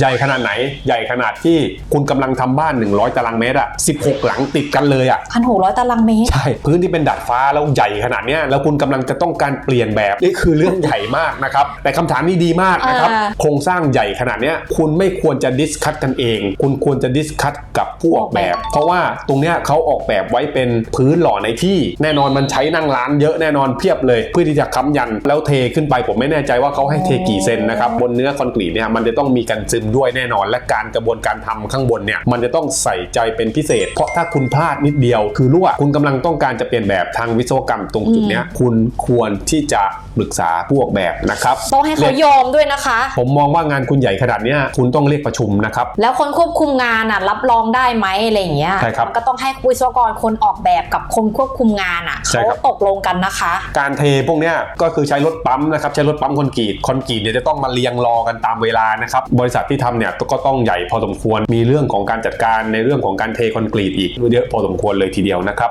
ใหญ่ขนาดไหน ใหญ่ขนาดที่คุณกำลังทำบ้าน 100 ตารางเมตรอะ16 หลังติดกันเลยอะพันหกร้อยตารางเมตร ใช่ พื้นที่เป็นดาดฟ้าแล้วใหญ่ขนาดเนี้ยแล้วคุณกำลังจะต้องการเปลี่ยนแบบ นี่คือเรื่องใหญ่มากนะครับ แต่คำถามนี้ดีมากนะครับอ่าโครงสร้างใหญ่ขนาดเนี้ยคุณไม่ควรจะดิสคัตกันเอง คุณควรจะดิสคัตกับผู้ออกแบบ เพราะว่าตรงเนี้ยเขาออกแบบไว้เป็นพื้นหล่อในที่ แน่นอนมันใช้นั่งร้านเยอะแน่นอนเพียบเลย เพื่อที่จะค้ำยันแล้วเทขึ้นไปผมไม่แน่ใจว่าเขาให้เทกี่เซนนะครับบนเนื้อคอนกรีตเนี่ยมันจะต้องมีกันซึมด้วยแน่นอน และการกระบวนการทำข้างบนเนี่ยมันจะต้องใส่ใจเป็นพิเศษ เพราะถ้าคุณพลาดนิดเดียว คือรั่วคุณกำลังต้องการจะเปลี่ยนแบบทางวิศวกรรมตรงจุดเนี้ยคุณควรที่จะ ปรึกษาผู้ออกแบบนะครับต้องให้เขายอมด้วยนะคะ ผมมองว่างานคุณใหญ่ขนาดเนี้ยคุณต้องเรียกประชุมนะครับ แล้วคนควบคุมงานอะรับรองได้ไหมอะไรอย่างเงี้ยใช่ครับมันก็ต้องให้วิศวกรคนออกแบบกับคนควบคุมงานอะใช่เขาครับตกลงกันนะคะ การเทพวกเนี้ยก็คือใช้รถปั๊มนะครับใช้รถปั๊มคอนกรีตคอนกรีตเนี่ยจะต้องมาเรียงรอกันตามเวลานะครับบริษัทที่ทำเนี่ยก็ต้องใหญ่พอสมควรมีเรื่องของการจัดการในเรื่องของการเทคอนกรีตอีกเยอะพอสมควรเลยทีเดียวนะครับ